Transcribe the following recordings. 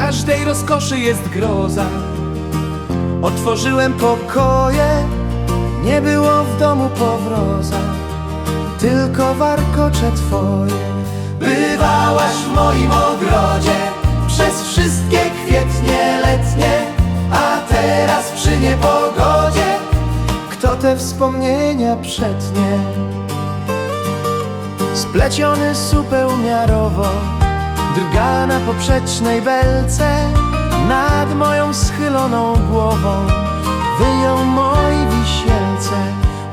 każdej rozkoszy jest groza. Otworzyłem pokoje, nie było w domu powroza, tylko warkocze twoje. Bywałaś w moim ogrodzie przez wszystkie kwietnie letnie, a teraz przy niepogodzie kto te wspomnienia przetnie? Spleciony supeł miarowo drga na poprzecznej belce nad moją schyloną głową wyją moi wisielce.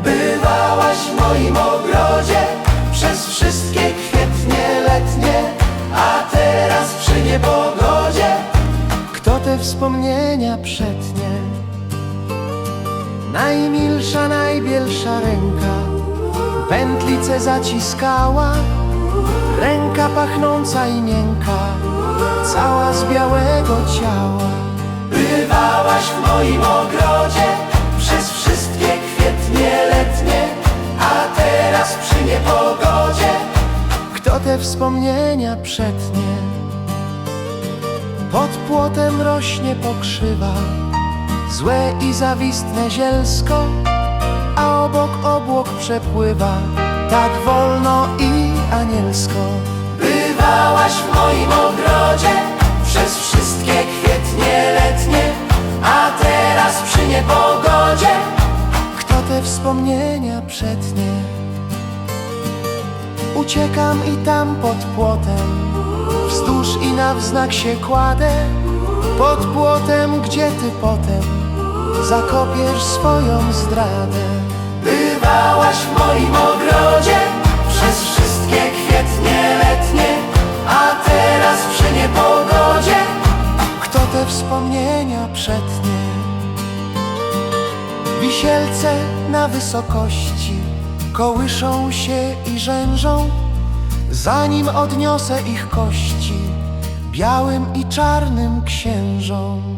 Bywałaś w moim ogrodzie przez wszystkie kwietnie letnie, a teraz przy niepogodzie kto te wspomnienia przetnie? Najmilsza, najbielsza ręka Pętlice zaciskała Ręka pachnąca i miękka Cała z białego ciała. Bywałaś w moim ogrodzie Przez wszystkie kwietnie letnie A teraz przy niepogodzie. Kto te wspomnienia przetnie? Pod płotem rośnie pokrzywa Złe i zawistne zielsko A obok obłok przepływa. Tak wolno i anielsko Bywałaś w moim ogrodzie Przez wszystkie kwietnie letnie A teraz przy niepogodzie. Kto te wspomnienia przetnie? Uciekam i tam pod płotem. Wzdłuż i na wznak się kładę. Pod płotem, gdzie ty potem Zakopiesz swoją zdradę? Bywałaś w moim ogrodzie Przez wspomnienia przetnie? Wisielce na wysokości Kołyszą się i rzężą Zanim odniosę ich kości Białym i czarnym księżom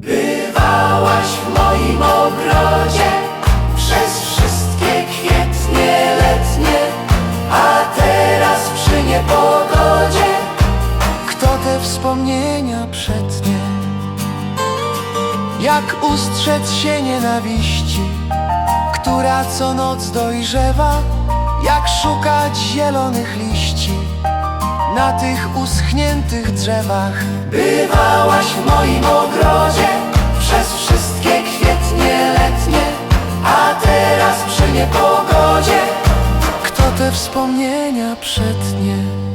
Bywałaś w moim ogrodzie Przez wszystkie kwietnie letnie A teraz przy niepogodzie Kto te wspomnienia przetnie? Jak ustrzec się nienawiści Która co noc dojrzewa Jak szukać zielonych liści Na tych uschniętych drzewach Bywałaś w moim ogrodzie Przez wszystkie kwietnie letnie A teraz przy niepogodzie Kto te wspomnienia przetnie?